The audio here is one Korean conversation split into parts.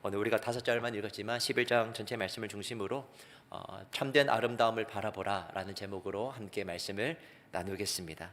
오늘 우리가 다섯 절만 읽었지만 11장 전체 말씀을 중심으로 어, 참된 아름다움을 바라보라라는 제목으로 함께 말씀을 나누겠습니다.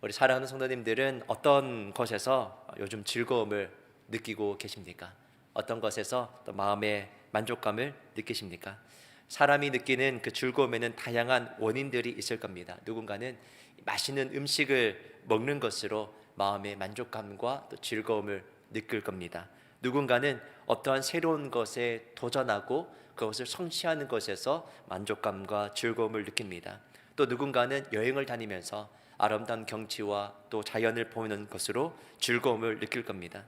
우리 사랑하는 성도님들은 어떤 것에서 요즘 즐거움을 느끼고 계십니까? 어떤 것에서 또 마음의 만족감을 느끼십니까? 사람이 느끼는 그 즐거움에는 다양한 원인들이 있을 겁니다. 누군가는 맛있는 음식을 먹는 것으로 마음의 만족감과 또 즐거움을 느낄 겁니다. 누군가는 어떠한 새로운 것에 도전하고 그것을 성취하는 것에서 만족감과 즐거움을 느낍니다. 또 누군가는 여행을 다니면서 아름다운 경치와 또 자연을 보는 것으로 즐거움을 느낄 겁니다.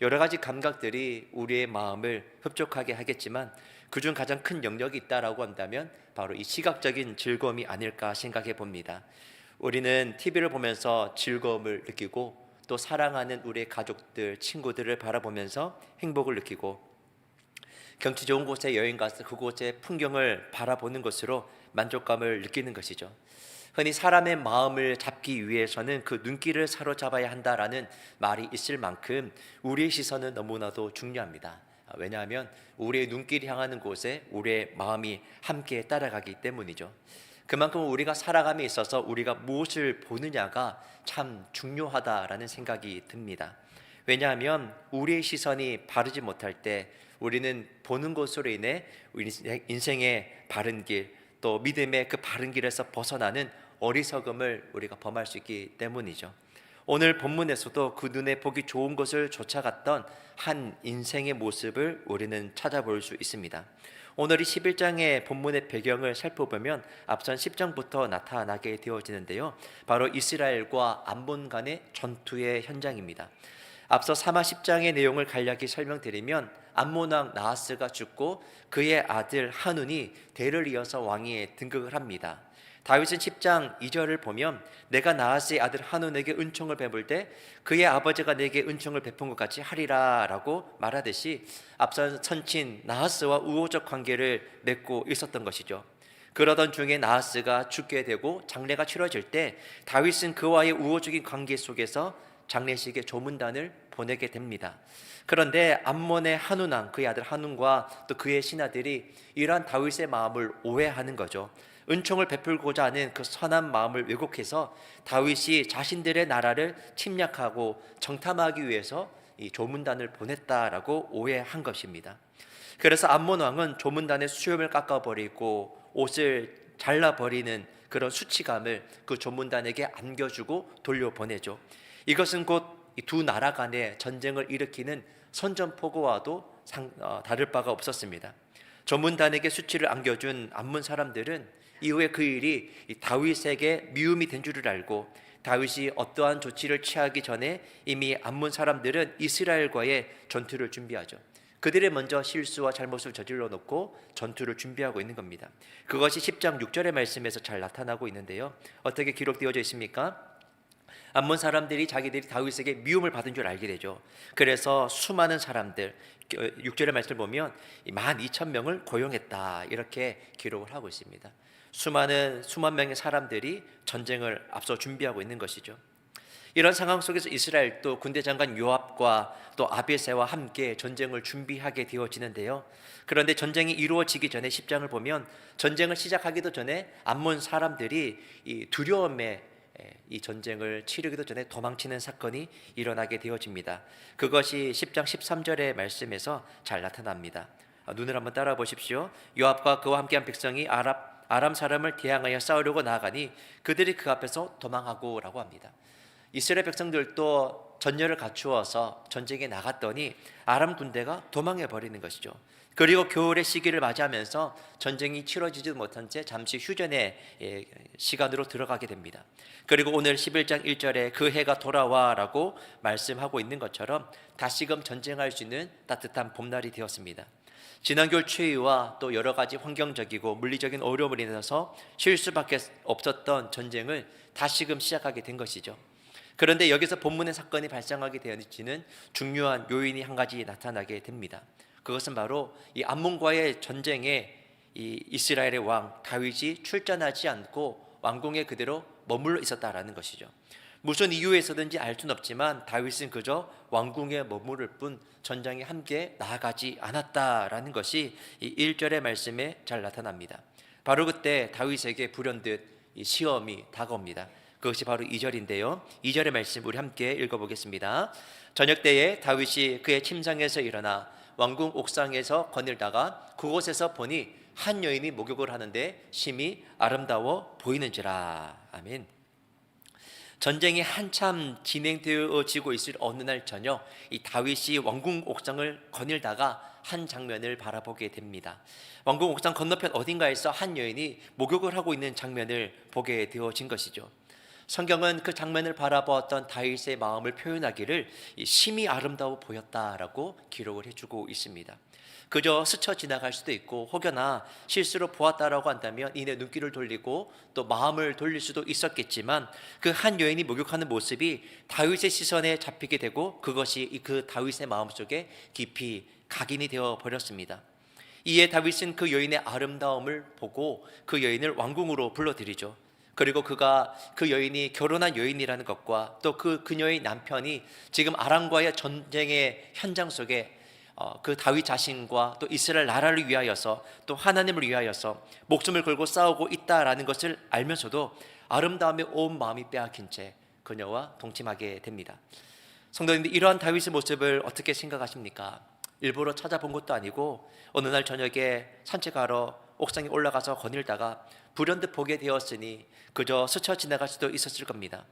여러 가지 감각들이 우리의 마음을 흡족하게 하겠지만 그중 가장 큰 영역이 있다라고 한다면 바로 이 시각적인 즐거움이 아닐까 생각해 봅니다. 우리는 TV를 보면서 즐거움을 느끼고 또 사랑하는 우리의 가족들, 친구들을 바라보면서 행복을 느끼고 경치 좋은 곳에 여행 가서 그곳의 풍경을 바라보는 것으로 만족감을 느끼는 것이죠. 흔히 사람의 마음을 잡기 위해서는 그 눈길을 사로잡아야 한다라는 말이 있을 만큼 우리의 시선은 너무나도 중요합니다. 아, 왜냐하면 우리의 눈길이 향하는 곳에 우리의 마음이 함께 따라가기 때문이죠. 그만큼 우리가 살아감에 있어서 우리가 무엇을 보느냐가 참 중요하다라는 생각이 듭니다. 왜냐하면 우리의 시선이 바르지 못할 때 우리는 보는 것으로 인해 인생의 바른 길, 또 믿음의 그 바른 길에서 벗어나는 어리석음을 우리가 범할 수 있기 때문이죠. 오늘 본문에서도 그 눈에 보기 좋은 것을 쫓아갔던 한 인생의 모습을 우리는 찾아볼 수 있습니다. 오늘 이 11장의 본문의 배경을 살펴보면 앞선 10장부터 나타나게 되어지는데요. 바로 이스라엘과 암몬 간의 전투의 현장입니다. 앞서 3화 10장의 내용을 간략히 설명드리면 암몬 왕 나하스가 죽고 그의 아들 한운이 대를 이어서 왕위에 등극을 합니다. 다윗은 10장 2절을 보면 내가 나하스의 아들 한운에게 은총을 베풀 때 그의 아버지가 내게 은총을 베푼 것 같이 하리라라고 말하듯이 앞선 선친 나하스와 우호적 관계를 맺고 있었던 것이죠. 그러던 중에 나하스가 죽게 되고 장례가 치러질 때 다윗은 그와의 우호적인 관계 속에서 장례식에 조문단을 보내게 됩니다. 그런데 암몬의 한운왕 그의 아들 한운과 또 그의 신하들이 이러한 다윗의 마음을 오해하는 거죠. 은총을 베풀고자 하는 그 선한 마음을 왜곡해서 다윗이 자신들의 나라를 침략하고 정탐하기 위해서 이 조문단을 보냈다라고 오해한 것입니다. 그래서 암몬 왕은 조문단의 수염을 깎아 버리고 옷을 잘라 버리는 그런 수치감을 그 조문단에게 안겨주고 돌려보내죠. 이것은 곧 두 나라 간의 전쟁을 일으키는 선전포고와도 상, 어, 다를 바가 없었습니다. 조문단에게 수치를 안겨준 암문 사람들은 이후에 그 일이 다윗에게 미움이 된 줄을 알고 다윗이 어떠한 조치를 취하기 전에 이미 암문 사람들은 이스라엘과의 전투를 준비하죠. 그들이 먼저 실수와 잘못을 저질러 놓고 전투를 준비하고 있는 겁니다. 그것이 10장 6절의 말씀에서 잘 나타나고 있는데요. 어떻게 기록되어져 있습니까? 암몬 사람들이 자기들이 다윗에게 미움을 받은 줄 알게 되죠. 그래서 수많은 사람들 6절의 말씀을 보면 12,000명을 고용했다 이렇게 기록을 하고 있습니다. 수많은 수만 명의 사람들이 전쟁을 앞서 준비하고 있는 것이죠. 이런 상황 속에서 이스라엘도 군대 장관 요압과 또 아비세와 함께 전쟁을 준비하게 되어지는데요. 그런데 전쟁이 이루어지기 전에 10장을 보면 전쟁을 시작하기도 전에 암몬 사람들이 이 두려움에 이 전쟁을 치르기도 전에 도망치는 사건이 일어나게 되어집니다. 그것이 10장 13절의 말씀에서 잘 나타납니다. 눈을 한번 따라 보십시오. 요압과 그와 함께한 백성이 아람 아람 사람을 대항하여 싸우려고 나아가니 그들이 그 앞에서 도망하고라고 합니다. 이스라엘 백성들도 전열을 갖추어서 전쟁에 나갔더니 아람 군대가 도망해 버리는 것이죠. 그리고 겨울의 시기를 맞이하면서 전쟁이 치러지지 못한 채 잠시 휴전의 예, 시간으로 들어가게 됩니다. 그리고 오늘 11장 1절에 그 해가 돌아와라고 말씀하고 있는 것처럼 다시금 전쟁할 수 있는 따뜻한 봄날이 되었습니다. 겨울 추위와 또 여러 가지 환경적이고 물리적인 어려움을 인해서 쉴 수밖에 없었던 전쟁을 다시금 시작하게 된 것이죠. 그런데 여기서 본문의 사건이 발생하게 되어지는 중요한 요인이 한 가지 나타나게 됩니다. 그것은 바로 이 암몬과의 전쟁에 이 이스라엘의 왕 다윗이 출전하지 않고 왕궁에 그대로 머물러 있었다라는 것이죠. 무슨 이유에서든지 알 수는 없지만 다윗은 그저 왕궁에 머무를 뿐 전장에 함께 나아가지 않았다라는 것이 이 1절의 말씀에 잘 나타납니다. 바로 그때 다윗에게 불현듯 이 시험이 다가옵니다. 그것이 바로 2절인데요. 2절의 말씀 우리 함께 읽어보겠습니다. 저녁 때에 다윗이 그의 침상에서 일어나 왕궁 옥상에서 거닐다가 그곳에서 보니 한 여인이 목욕을 하는데 심히 아름다워 보이는지라. 아멘. 전쟁이 한참 진행되어지고 있을 어느 날 저녁 이 다윗이 왕궁 옥상을 거닐다가 한 장면을 바라보게 됩니다. 왕궁 옥상 건너편 어딘가에서 한 여인이 목욕을 하고 있는 장면을 보게 되어진 것이죠. 성경은 그 장면을 바라보았던 다윗의 마음을 표현하기를 이 심히 아름다워 보였다라고 기록을 해주고 있습니다. 그저 스쳐 지나갈 수도 있고 혹여나 실수로 보았다라고 한다면 이내 눈길을 돌리고 또 마음을 돌릴 수도 있었겠지만 그 한 여인이 목욕하는 모습이 다윗의 시선에 잡히게 되고 그것이 이그 다윗의 마음속에 깊이 각인이 되어 버렸습니다. 이에 다윗은 그 여인의 아름다움을 보고 그 여인을 왕궁으로 불러들이죠. 그리고 그가 그 여인이 결혼한 여인이라는 것과 또 그 그녀의 남편이 지금 아람과의 전쟁의 현장 속에 어, 그 다윗 자신과 또 이스라엘 나라를 위하여서 또 하나님을 위하여서 목숨을 걸고 싸우고 있다라는 것을 알면서도 아름다움에 온 마음이 빼앗긴 채 그녀와 동침하게 됩니다. 성도님들 이러한 다윗의 모습을 어떻게 생각하십니까? 일부러 찾아본 것도 아니고 어느 날 저녁에 산책하러 옥상에 올라가서 거닐다가 불현듯 보게 되었으니 그저 스쳐 지나갈 수도 있었을 겁니다.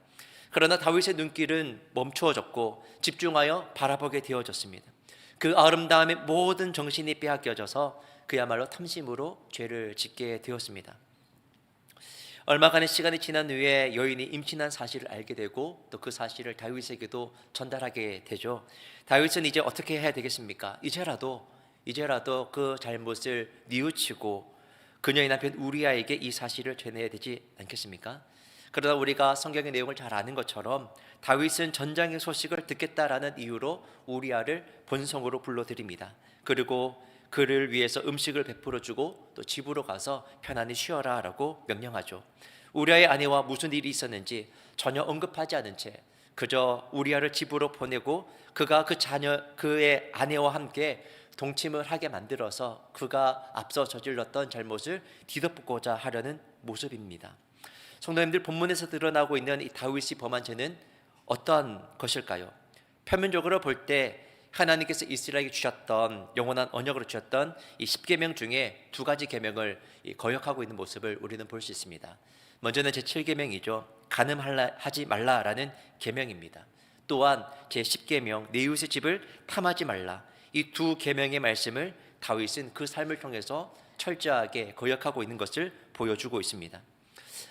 그러나 다윗의 눈길은 멈추어졌고 집중하여 바라보게 되어졌습니다. 그 아름다움에 모든 정신이 빼앗겨져서 그야말로 탐심으로 죄를 짓게 되었습니다. 얼마간의 시간이 지난 후에 여인이 임신한 사실을 알게 되고 또 그 사실을 다윗에게도 전달하게 되죠. 다윗은 이제 어떻게 해야 되겠습니까? 이제라도 이제라도 그 잘못을 뉘우치고 그녀의 남편 우리아에게 이 사실을 전해야 되지 않겠습니까? 그러다 우리가 성경의 내용을 잘 아는 것처럼 다윗은 전장의 소식을 듣겠다라는 이유로 우리아를 본성으로 불러들입니다. 그리고 그를 위해서 음식을 베풀어 주고 또 집으로 가서 편안히 쉬어라라고 명령하죠. 우리아의 아내와 무슨 일이 있었는지 전혀 언급하지 않은 채 그저 우리아를 집으로 보내고 그가 그 자녀 그의 아내와 함께 동침을 하게 만들어서 그가 앞서 저질렀던 잘못을 뒤덮고자 하려는 모습입니다. 성도님들 본문에서 드러나고 있는 이 다윗이 범한 죄는 어떠한 것일까요? 표면적으로 볼 때 하나님께서 이스라엘에게 주셨던 영원한 언약으로 주셨던 이 10계명 중에 두 가지 계명을 이 거역하고 있는 모습을 우리는 볼 수 있습니다. 먼저는 제 7계명이죠. 간음하지 말라라는 계명입니다. 또한 제 10계명 내 이웃의 집을 탐하지 말라. 이 두 계명의 말씀을 다윗은 그 삶을 통해서 철저하게 거역하고 있는 것을 보여주고 있습니다.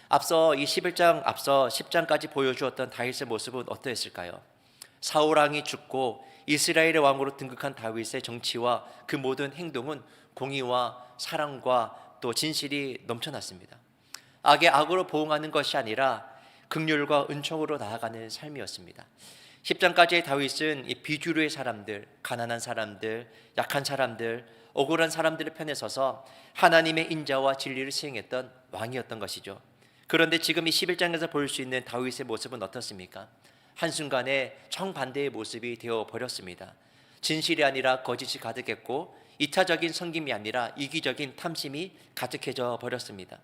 앞서 이 11장 앞서 10장까지 보여주었던 다윗의 모습은 어떠했을까요? 사울 왕이 죽고 이스라엘의 왕으로 등극한 다윗의 정치와 그 모든 행동은 공의와 사랑과 또 진실이 넘쳐났습니다. 악의 악으로 보응하는 것이 아니라 극률과 은총으로 나아가는 삶이었습니다. 10장까지의 다윗은 이 비주류의 사람들, 가난한 사람들, 약한 사람들, 억울한 사람들의 편에 서서 하나님의 인자와 진리를 시행했던 왕이었던 것이죠. 그런데 지금 이 11장에서 볼 수 있는 다윗의 모습은 어떻습니까? 한순간에 정반대의 모습이 되어 버렸습니다. 진실이 아니라 거짓이 가득했고 이타적인 섬김이 아니라 이기적인 탐심이 가득해져 버렸습니다.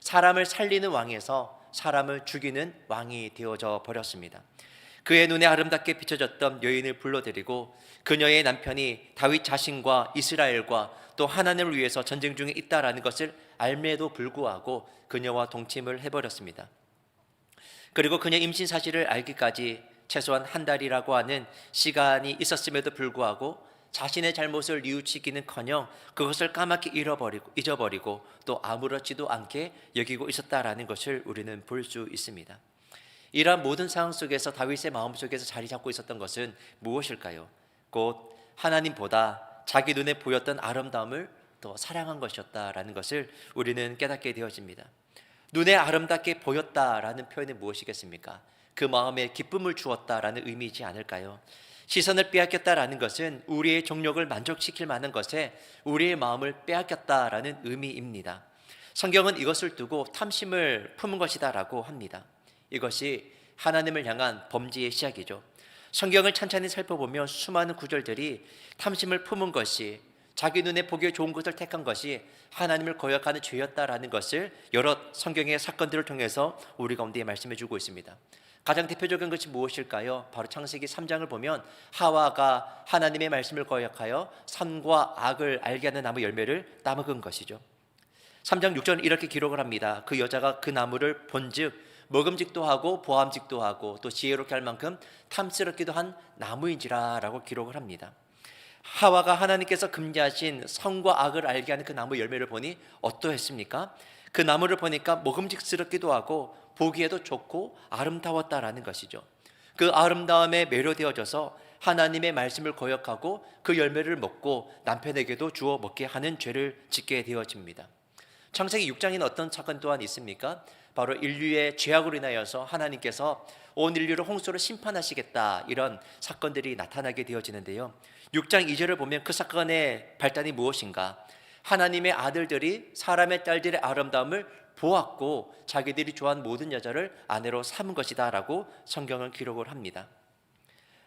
사람을 살리는 왕에서 사람을 죽이는 왕이 되어져 버렸습니다. 그의 눈에 아름답게 비춰졌던 여인을 불러들이고 그녀의 남편이 다윗 자신과 이스라엘과 또 하나님을 위해서 전쟁 중에 있다라는 것을 알매도 불구하고 그녀와 동침을 해버렸습니다. 그리고 그녀 임신 사실을 알기까지 최소한 한 달이라고 하는 시간이 있었음에도 불구하고 자신의 잘못을 뉘우치기는커녕 그것을 까맣게 잃어버리고 잊어버리고 또 아무렇지도 않게 여기고 있었다라는 것을 우리는 볼 수 있습니다. 이러한 모든 상황 속에서 다윗의 마음 속에서 자리 잡고 있었던 것은 무엇일까요? 곧 하나님보다 자기 눈에 보였던 아름다움을 더 사랑한 것이었다라는 것을 우리는 깨닫게 되어집니다. 눈에 아름답게 보였다라는 표현이 무엇이겠습니까? 그 마음에 기쁨을 주었다라는 의미이지 않을까요? 시선을 빼앗겼다라는 것은 우리의 종력을 만족시킬 만한 것에 우리의 마음을 빼앗겼다라는 의미입니다. 성경은 이것을 두고 탐심을 품은 것이다라고 합니다. 이것이 하나님을 향한 범죄의 시작이죠. 성경을 찬찬히 살펴보면 수많은 구절들이 탐심을 품은 것이 자기 눈에 보기에 좋은 것을 택한 것이 하나님을 거역하는 죄였다라는 것을 여러 성경의 사건들을 통해서 우리 가운데 말씀해 주고 있습니다. 가장 대표적인 것이 무엇일까요? 바로 창세기 3장을 보면 하와가 하나님의 말씀을 거역하여 선과 악을 알게 하는 나무 열매를 따먹은 것이죠. 3장 6절 이렇게 기록을 합니다. 그 여자가 그 나무를 본즉 먹음직도 하고 보암직도 하고 또 지혜롭게 할 만큼 탐스럽기도 한 나무인지라라고 기록을 합니다. 하와가 하나님께서 금지하신 성과 악을 알게 하는 그 나무 열매를 보니 어떠했습니까? 그 나무를 보니까 먹음직스럽기도 하고 보기에도 좋고 아름다웠다라는 것이죠. 그 아름다움에 매료되어져서 하나님의 말씀을 거역하고 그 열매를 먹고 남편에게도 주어 먹게 하는 죄를 짓게 되어집니다. 창세기 6장에는 어떤 사건 또한 있습니까? 바로 인류의 죄악으로 인하여서 하나님께서 온 인류를 홍수로 심판하시겠다 이런 사건들이 나타나게 되어지는데요. 6장 2절을 보면 그 사건의 발단이 무엇인가? 하나님의 아들들이 사람의 딸들의 아름다움을 보았고 자기들이 좋아한 모든 여자를 아내로 삼은 것이다라고 성경은 기록을 합니다.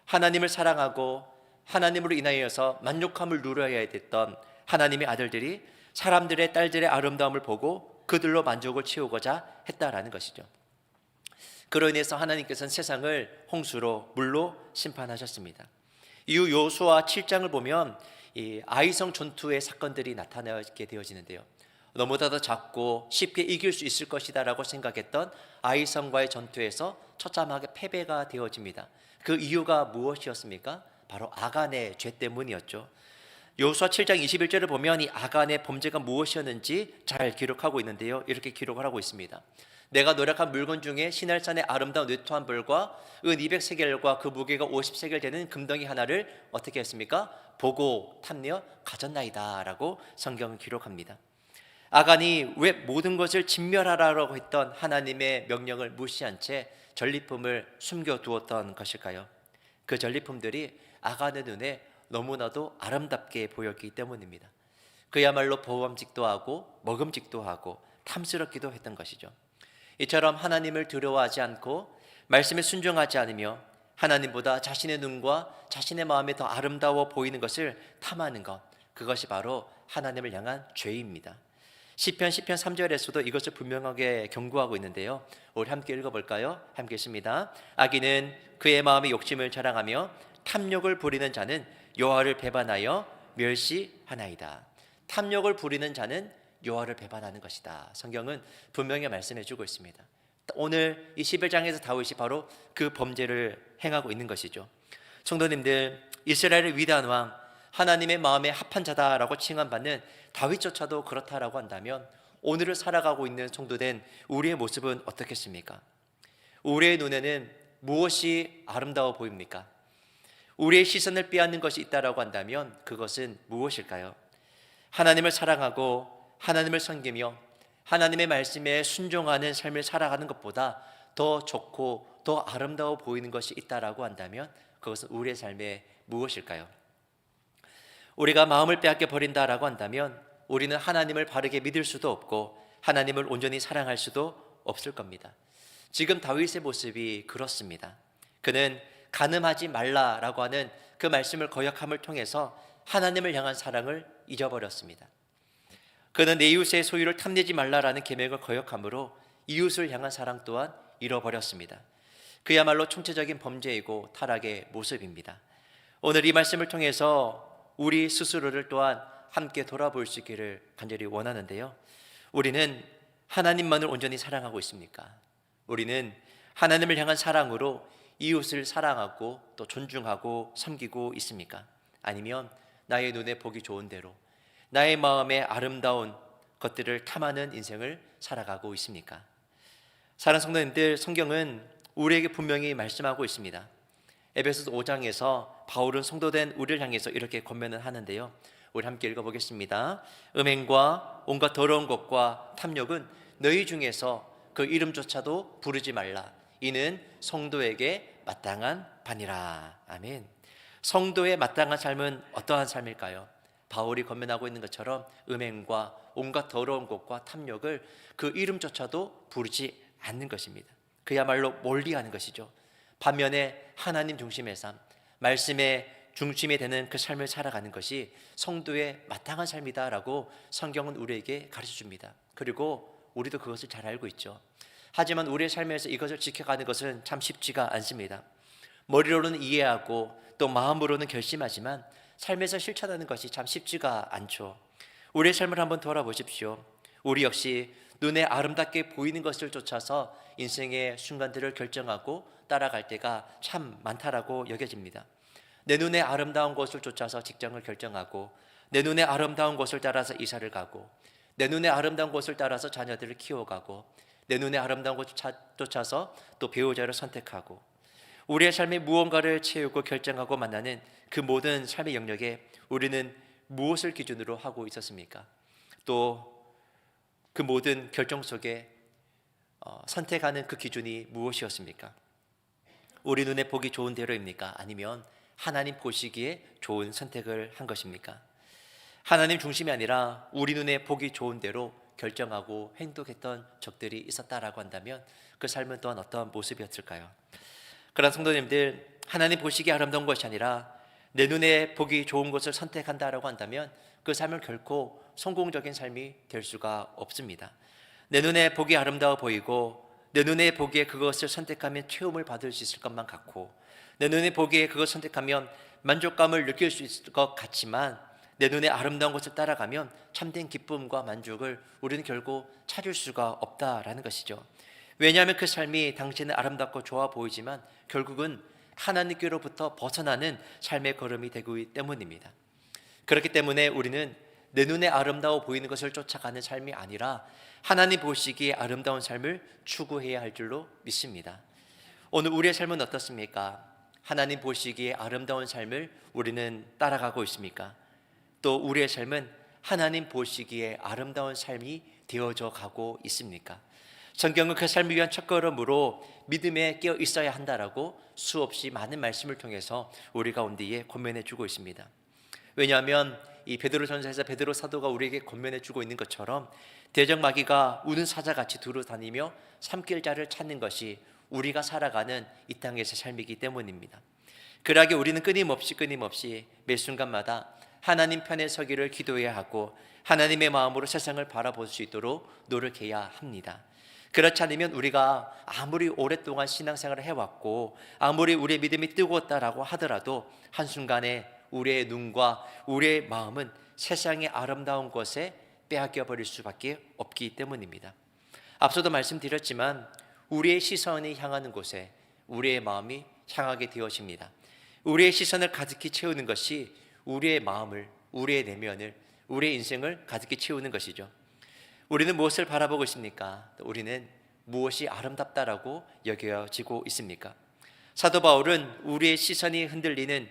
하나님을 사랑하고 하나님으로 인하여서 만족함을 누려야 됐던 하나님의 아들들이 사람들의 딸들의 아름다움을 보고 그들로 만족을 채우고자 했다라는 것이죠. 그로 인해서 하나님께서는 세상을 홍수로 물로 심판하셨습니다. 이후 요수와 7장을 보면 이 아이성 전투의 사건들이 나타나게 되어지는데요. 너무나도 작고 쉽게 이길 수 있을 것이다라고 생각했던 아이성과의 전투에서 처참하게 패배가 되어집니다. 그 이유가 무엇이었습니까? 바로 아간의 죄 때문이었죠. 여호수아 7장 21절을 보면 이 아간의 범죄가 무엇이었는지 잘 기록하고 있는데요. 이렇게 기록을 하고 있습니다. 내가 노력한 물건 중에 신할산의 아름다운 느토한 벌과 은 200세겔과 그 무게가 50세겔 되는 금덩이 하나를 어떻게 했습니까? 보고 탐내어 가졌나이다라고 성경은 기록합니다. 아간이 왜 모든 것을 진멸하라고 했던 하나님의 명령을 무시한 채 전리품을 숨겨 두었던 것일까요? 그 전리품들이 아간의 눈에 너무나도 아름답게 보였기 때문입니다. 그야말로 보험직도 하고 먹음직도 하고 탐스럽기도 했던 것이죠. 이처럼 하나님을 두려워하지 않고 말씀에 순종하지 않으며 하나님보다 자신의 눈과 자신의 마음에 더 아름다워 보이는 것을 탐하는 것 그것이 바로 하나님을 향한 죄입니다. 시편 10편 3절에서도 이것을 분명하게 경고하고 있는데요. 우리 함께 읽어 볼까요? 함께 읽습니다. 악인은 그의 마음의 욕심을 자랑하며 탐욕을 부리는 자는 여호와를 배반하여 멸시하나이다. 탐욕을 부리는 자는 여호와를 배반하는 것이다. 성경은 분명히 말씀해 주고 있습니다. 오늘 이 11장에서 다윗이 바로 그 범죄를 행하고 있는 것이죠. 성도님들, 이스라엘의 위대한 왕 하나님의 마음에 합한 자다라고 칭함받는 다윗조차도 그렇다라고 한다면 오늘을 살아가고 있는 성도된 우리의 모습은 어떻겠습니까? 우리의 눈에는 무엇이 아름다워 보입니까? 우리의 시선을 빼앗는 것이 있다라고 한다면 그것은 무엇일까요? 하나님을 사랑하고 하나님을 섬기며 하나님의 말씀에 순종하는 삶을 살아가는 것보다 더 좋고 더 아름다워 보이는 것이 있다라고 한다면 그것은 우리의 삶에 무엇일까요? 우리가 마음을 빼앗겨 버린다라고 한다면 우리는 하나님을 바르게 믿을 수도 없고 하나님을 온전히 사랑할 수도 없을 겁니다. 지금 다윗의 모습이 그렇습니다. 그는 가늠하지 말라라고 하는 그 말씀을 거역함을 통해서 하나님을 향한 사랑을 잊어버렸습니다. 그는 내 이웃의 소유를 탐내지 말라라는 계명을 거역함으로 이웃을 향한 사랑 또한 잃어버렸습니다. 그야말로 총체적인 범죄이고 타락의 모습입니다. 오늘 이 말씀을 통해서 우리 스스로를 또한 함께 돌아볼 수 있기를 간절히 원하는데요. 우리는 하나님만을 온전히 사랑하고 있습니까? 우리는 하나님을 향한 사랑으로 이웃을 사랑하고 또 존중하고 섬기고 있습니까? 아니면 나의 눈에 보기 좋은 대로 나의 마음에 아름다운 것들을 탐하는 인생을 살아가고 있습니까? 사랑 성도님들 성경은 우리에게 분명히 말씀하고 있습니다. 에베소서 5장에서 바울은 성도된 우리를 향해서 이렇게 권면을 하는데요. 우리 함께 읽어보겠습니다. 음행과 온갖 더러운 것과 탐욕은 너희 중에서 그 이름조차도 부르지 말라. 이는 성도에게 마땅한 반이라. 아멘. 성도의 마땅한 삶은 어떠한 삶일까요? 바울이 권면하고 있는 것처럼 음행과 온갖 더러운 것과 탐욕을 그 이름조차도 부르지 않는 것입니다. 그야말로 멀리하는 것이죠. 반면에 하나님 중심의 삶, 말씀의 중심이 되는 그 삶을 살아가는 것이 성도의 마땅한 삶이다라고 성경은 우리에게 가르쳐 줍니다. 그리고 우리도 그것을 잘 알고 있죠. 하지만 우리의 삶에서 이것을 지켜가는 것은 참 쉽지가 않습니다. 머리로는 이해하고 또 마음으로는 결심하지만 삶에서 실천하는 것이 참 쉽지가 않죠. 우리의 삶을 한번 돌아보십시오. 우리 역시 눈에 아름답게 보이는 것을 쫓아서 인생의 순간들을 결정하고 따라갈 때가 참 많다라고 여겨집니다. 내 눈에 아름다운 것을 쫓아서 직장을 결정하고 내 눈에 아름다운 것을 따라서 이사를 가고 내 눈에 아름다운 것을 따라서 자녀들을 키워가고 내 눈에 아름다운 차- 쫓아서 또 배우자를 선택하고 우리의 삶에 무언가를 채우고 결정하고 만나는 그 모든 삶의 영역에 우리는 무엇을 기준으로 하고 있었습니까? 또 그 모든 결정 속에 어, 선택하는 그 기준이 무엇이었습니까? 우리 눈에 보기 좋은 대로입니까? 아니면 하나님 보시기에 좋은 선택을 한 것입니까? 하나님 중심이 아니라 우리 눈에 보기 좋은 대로 결정하고 행동했던 적들이 있었다라고 한다면 그 삶은 또한 어떠한 모습이었을까요? 그런 성도님들 하나님 보시기에 아름다운 것이 아니라 내 눈에 보기 좋은 것을 선택한다라고 한다면 그 삶은 결코 성공적인 삶이 될 수가 없습니다. 내 눈에 보기 아름다워 보이고 내 눈에 보기에 그것을 선택하면 체험을 받을 수 있을 것만 같고 내 눈에 보기에 그것을 선택하면 만족감을 느낄 수 있을 것 같지만 내 눈에 아름다운 것을 따라가면 참된 기쁨과 만족을 우리는 결국 찾을 수가 없다라는 것이죠. 왜냐하면 그 삶이 당신은 아름답고 좋아 보이지만 결국은 하나님께로부터 벗어나는 삶의 걸음이 되기 때문입니다. 그렇기 때문에 우리는 내 눈에 아름다워 보이는 것을 쫓아가는 삶이 아니라 하나님 보시기에 아름다운 삶을 추구해야 할 줄로 믿습니다. 오늘 우리의 삶은 어떻습니까? 하나님 보시기에 아름다운 삶을 우리는 따라가고 있습니까? 또 우리의 삶은 하나님 보시기에 아름다운 삶이 되어져 가고 있습니까? 성경은 그 삶을 위한 첫걸음으로 믿음에 깨어 있어야 한다라고 수없이 많은 말씀을 통해서 우리 가운데에 권면해 주고 있습니다. 왜냐하면 이 베드로 전서에서 베드로 사도가 우리에게 권면해 주고 있는 것처럼 대적 마귀가 우는 사자같이 두루 다니며 삼킬 자를 찾는 것이 우리가 살아가는 이 땅에서 삶이기 때문입니다. 그러하게 우리는 끊임없이 끊임없이 매 순간마다 하나님 편에 서기를 기도해야 하고 하나님의 마음으로 세상을 바라볼 수 있도록 노력해야 합니다. 그렇지 않으면 우리가 아무리 오랫동안 신앙생활을 해왔고 아무리 우리의 믿음이 뜨거웠다라고 하더라도 한순간에 우리의 눈과 우리의 마음은 세상의 아름다운 것에 빼앗겨 버릴 수밖에 없기 때문입니다. 앞서도 말씀드렸지만 우리의 시선이 향하는 곳에 우리의 마음이 향하게 되어집니다. 우리의 시선을 가득히 채우는 것이 우리의 마음을, 우리의 내면을, 우리의 인생을 가득히 채우는 것이죠. 우리는 무엇을 바라보고 있습니까? 우리는 무엇이 아름답다라고 여겨지고 있습니까? 사도 바울은 우리의 시선이 흔들리는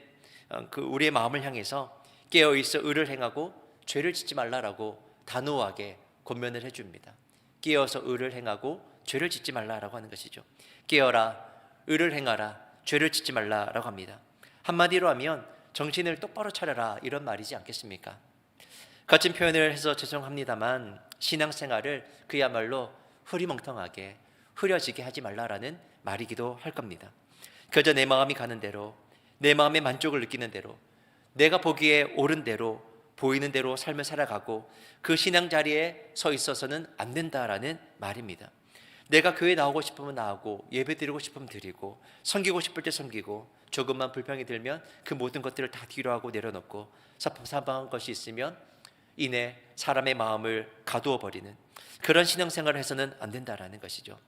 어, 그 우리의 마음을 향해서 깨어 있어 의를 행하고 죄를 짓지 말라라고 단호하게 권면을 해줍니다. 깨어서 의를 행하고 죄를 짓지 말라라고 하는 것이죠. 깨어라, 의를 행하라, 죄를 짓지 말라라고 합니다. 한마디로 하면 정신을 똑바로 차려라 이런 말이지 않겠습니까? 거친 표현을 해서 죄송합니다만 신앙생활을 그야말로 흐리멍텅하게 흐려지게 하지 말라라는 말이기도 할 겁니다. 그저 내 마음이 가는 대로 내 마음의 만족을 느끼는 대로 내가 보기에 옳은 대로 보이는 대로 삶을 살아가고 그 신앙 자리에 서 있어서는 안 된다라는 말입니다. 내가 교회 나오고 싶으면 나오고 예배 드리고 싶으면 드리고 섬기고 싶을 때 섬기고 조금만 불평이 들면 그 모든 것들을 다 뒤로 하고 내려놓고 사방한 것이 있으면 이내 사람의 마음을 가두어 버리는 그런 신앙생활을 해서는 안 된다라는 것이죠.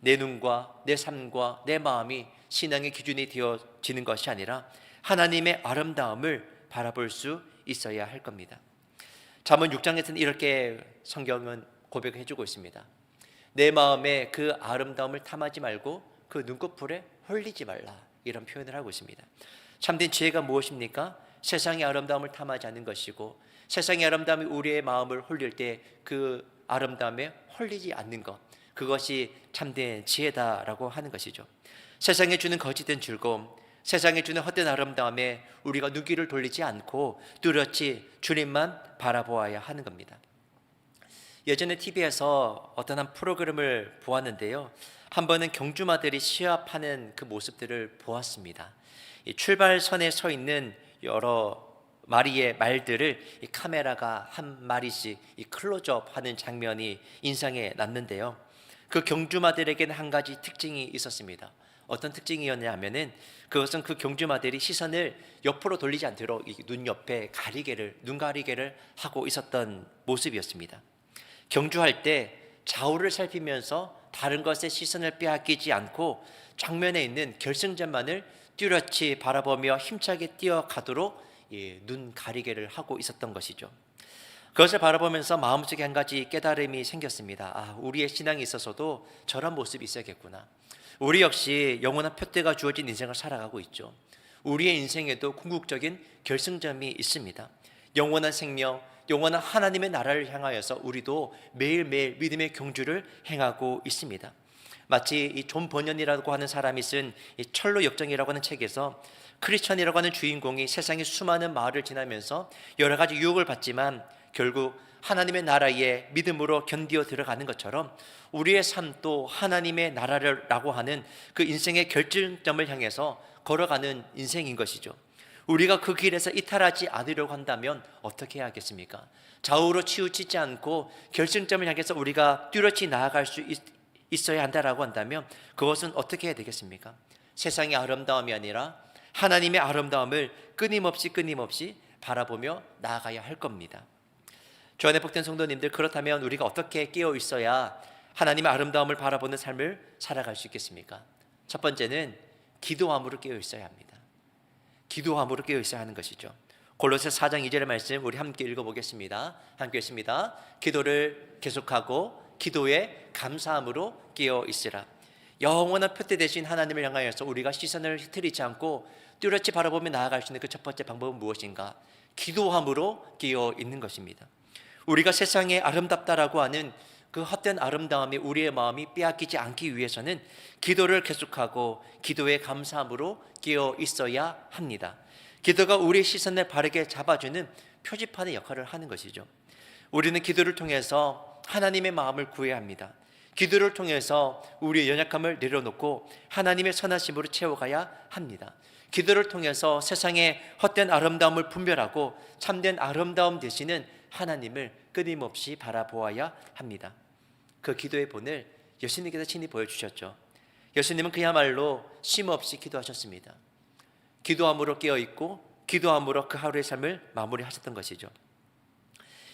내 눈과 내 삶과 내 마음이 신앙의 기준이 되어지는 것이 아니라 하나님의 아름다움을 바라볼 수 있어야 할 겁니다. 잠언 6장에서는 이렇게 성경은 고백해 주고 있습니다. 내 마음에 그 아름다움을 탐하지 말고 그 눈꺼풀에 홀리지 말라 이런 표현을 하고 있습니다. 참된 지혜가 무엇입니까? 세상의 아름다움을 탐하지 않는 것이고 세상의 아름다움이 우리의 마음을 홀릴 때 그 아름다움에 홀리지 않는 것 그것이 참된 지혜다라고 하는 것이죠. 세상에 주는 거짓된 즐거움, 세상에 주는 헛된 아름다움에 우리가 눈길을 돌리지 않고 뚜렷이 주님만 바라보아야 하는 겁니다. 예전에 TV에서 어떤 한 프로그램을 보았는데요. 한 번은 경주마들이 시합하는 그 모습들을 보았습니다. 이 출발선에 서 있는 여러 마리의 말들을 이 카메라가 한 마리씩 이 클로즈업 하는 장면이 인상에 남는데요. 그 경주마들에게는 한 가지 특징이 있었습니다. 어떤 특징이었냐면은 그것은 그 경주마들이 시선을 옆으로 돌리지 않도록 이눈 옆에 가리개를 눈 가리개를 하고 있었던 모습이었습니다. 경주할 때 좌우를 살피면서 다른 것에 시선을 빼앗기지 않고 정면에 있는 결승점만을 뚜렷이 바라보며 힘차게 뛰어가도록 이눈 가리개를 하고 있었던 것이죠. 그것을 바라보면서 마음속에 한 가지 깨달음이 생겼습니다. 아, 우리의 신앙에 있어서도 저런 모습이 있어야겠구나. 우리 역시 영원한 표대가 주어진 인생을 살아가고 있죠. 우리의 인생에도 궁극적인 결승점이 있습니다. 영원한 생명, 영원한 하나님의 나라를 향하여서 우리도 매일매일 믿음의 경주를 행하고 있습니다. 마치 이존 버년이라고 하는 사람이 쓴이 철로 역정이라고 하는 책에서 크리스천이라고 하는 주인공이 세상의 수많은 마을을 지나면서 여러 가지 유혹을 받지만 결국 하나님의 나라에 믿음으로 견디어 들어가는 것처럼 우리의 삶도 하나님의 나라라고 하는 그 인생의 결정점을 향해서 걸어가는 인생인 것이죠. 우리가 그 길에서 이탈하지 않으려고 한다면 어떻게 해야겠습니까? 좌우로 치우치지 않고 결승점을 향해서 우리가 뚜렷이 나아갈 수 있, 있어야 한다라고 한다면 그것은 어떻게 해야 되겠습니까? 세상의 아름다움이 아니라 하나님의 아름다움을 끊임없이 끊임없이 바라보며 나아가야 할 겁니다. 주 안에 복된 성도님들 그렇다면 우리가 어떻게 깨어 있어야 하나님의 아름다움을 바라보는 삶을 살아갈 수 있겠습니까? 첫 번째는 기도함으로 깨어 있어야 합니다. 기도함으로 깨어 있어야 하는 것이죠. 골로새 4장 2절의 말씀 우리 함께 읽어 보겠습니다. 함께 읽습니다. 기도를 계속하고 기도에 감사함으로 깨어 있으라. 영원한 표대 대신 하나님을 향하여서 우리가 시선을 흐트리지 않고 뚜렷이 바라보며 나아갈 수 있는 그 첫 번째 방법은 무엇인가? 기도함으로 깨어 있는 것입니다. 우리가 세상에 아름답다라고 하는 그 헛된 아름다움이 우리의 마음이 빼앗기지 않기 위해서는 기도를 계속하고 기도의 감사함으로 깨어 있어야 합니다. 기도가 우리의 시선을 바르게 잡아주는 표지판의 역할을 하는 것이죠. 우리는 기도를 통해서 하나님의 마음을 구해야 합니다. 기도를 통해서 우리의 연약함을 내려놓고 하나님의 선하심으로 채워가야 합니다. 기도를 통해서 세상의 헛된 아름다움을 분별하고 참된 아름다움 되시는 하나님을 끊임없이 바라보아야 합니다. 그 기도의 본을 예수님께서 친히 보여주셨죠. 예수님은 그야말로 쉼없이 기도하셨습니다. 기도함으로 깨어 있고 기도함으로 그 하루의 삶을 마무리하셨던 것이죠.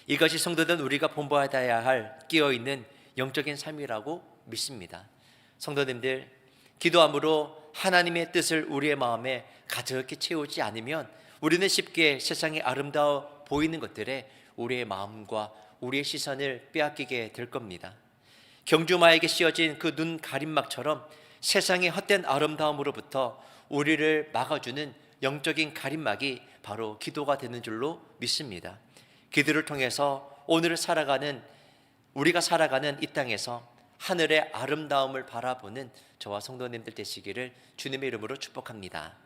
이것이 성도된 우리가 본받아야 할 깨어 있는 영적인 삶이라고 믿습니다. 성도님들 기도함으로 하나님의 뜻을 우리의 마음에 가득히 채우지 않으면 우리는 쉽게 세상의 아름다워 보이는 것들에 우리의 마음과 우리의 시선을 빼앗기게 될 겁니다. 경주마에게 씌어진 그 눈 가림막처럼 세상의 헛된 아름다움으로부터 우리를 막아주는 영적인 가림막이 바로 기도가 되는 줄로 믿습니다. 기도를 통해서 오늘을 살아가는 우리가 살아가는 이 땅에서 하늘의 아름다움을 바라보는 저와 성도님들 되시기를 주님의 이름으로 축복합니다.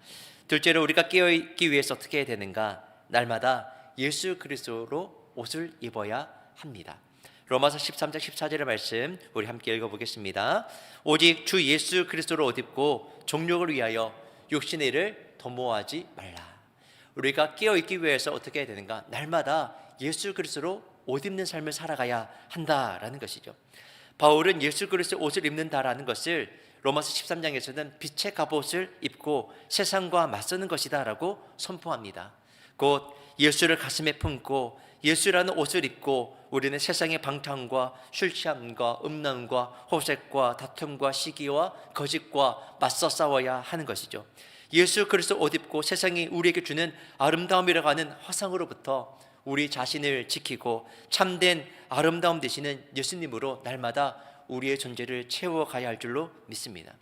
둘째로 우리가 깨어 있기 위해서 어떻게 해야 되는가? 날마다 예수 그리스도로 옷을 입어야 합니다. 로마서 13장 14절의 말씀 우리 함께 읽어보겠습니다. 오직 주 예수 그리스도로 옷 입고 종력을 위하여 육신의 일을 도모하지 말라. 우리가 깨어 있기 위해서 어떻게 해야 되는가? 날마다 예수 그리스도로 옷 입는 삶을 살아가야 한다라는 것이죠. 바울은 예수 그리스도 옷을 입는다라는 것을 로마서 13장에서는 빛의 갑옷을 입고 세상과 맞서는 것이다라고 선포합니다. 곧 예수를 가슴에 품고 예수라는 옷을 입고 우리는 세상의 방탕과 술 취함과 음란과 호색과 다툼과 시기와 거짓과 맞서 싸워야 하는 것이죠. 예수 그리스도 옷 입고 세상이 우리에게 주는 아름다움이라고 하는 화상으로부터 우리 자신을 지키고 참된 아름다움 되시는 예수님으로 날마다 우리의 존재를 채워 가야 할 줄로 믿습니다.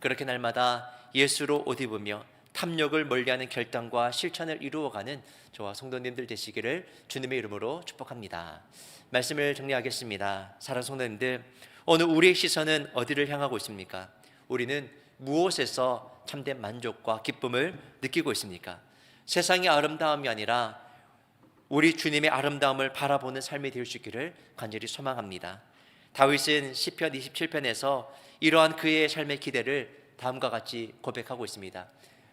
그렇게 날마다 예수로 옷 입으며 탐욕을 멀리하는 결단과 실천을 이루어가는 저와 성도님들 되시기를 주님의 이름으로 축복합니다. 말씀을 정리하겠습니다. 사랑 성도님들, 오늘 우리의 시선은 어디를 향하고 있습니까? 우리는 무엇에서 참된 만족과 기쁨을 느끼고 있습니까? 세상의 아름다움이 아니라 우리 주님의 아름다움을 바라보는 삶이 될 수 있기를 간절히 소망합니다. 다윗은 시편 27편에서 이러한 그의 삶의 기대를 다음과 같이 고백하고 있습니다.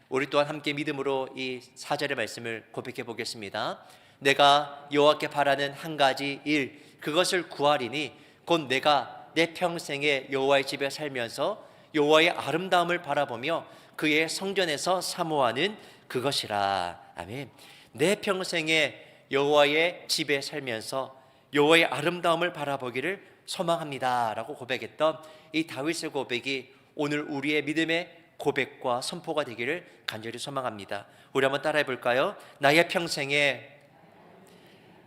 우리 또한 함께 믿음으로 이 사절의 말씀을 고백해 보겠습니다. 내가 여호와께 바라는 한 가지 일 그것을 구하리니 곧 내가 내 평생에 여호와의 집에 살면서 여호와의 아름다움을 바라보며 그의 성전에서 사모하는 그것이라. 아멘. 내 평생에 여호와의 집에 살면서 여호와의 아름다움을 바라보기를 소망합니다라고 고백했던 이 다윗의 고백이 오늘 우리의 믿음의 고백과 선포가 되기를 간절히 소망합니다. 우리 한번 따라해 볼까요? 나의 평생에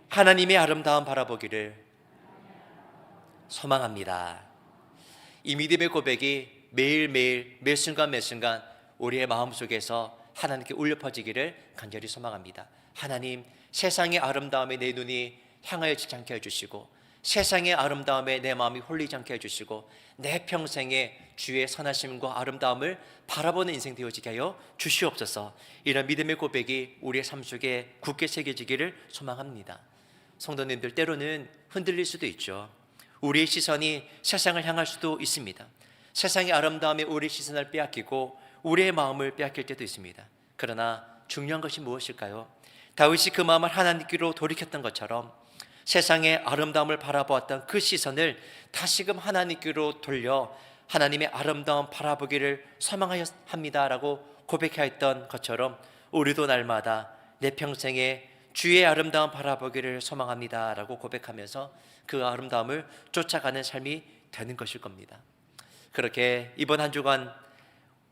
하나님의 아름다움 바라보기를 소망합니다. 이 믿음의 고백이 매일매일 매 순간 매 순간 우리의 마음속에서 하나님께 울려 퍼지기를 간절히 소망합니다. 하나님, 세상의 아름다움에 내 눈이 향하여 지지 않게 해 주시고 세상의 아름다움에 내 마음이 홀리지 않게 해주시고 내 평생에 주의 선하심과 아름다움을 바라보는 인생 되어지게 하여 주시옵소서. 이런 믿음의 고백이 우리의 삶 속에 굳게 새겨지기를 소망합니다. 성도님들 때로는 흔들릴 수도 있죠. 우리의 시선이 세상을 향할 수도 있습니다. 세상의 아름다움에 우리의 시선을 빼앗기고 우리의 마음을 빼앗길 때도 있습니다. 그러나 중요한 것이 무엇일까요? 다윗이 그 마음을 하나님께로 돌이켰던 것처럼 세상의 아름다움을 바라보았던 그 시선을 다시금 하나님께로 돌려 하나님의 아름다움 바라보기를 소망하여 합니다라고 고백하였던 것처럼 우리도 날마다 내 평생에 주의 아름다움 바라보기를 소망합니다라고 고백하면서 그 아름다움을 쫓아가는 삶이 되는 것일 겁니다. 그렇게 이번 한 주간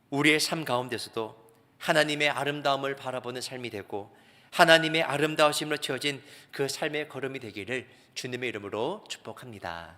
우리의 삶 가운데서도 하나님의 아름다움을 바라보는 삶이 되고 하나님의 아름다우심으로 채워진 그 삶의 걸음이 되기를 주님의 이름으로 축복합니다.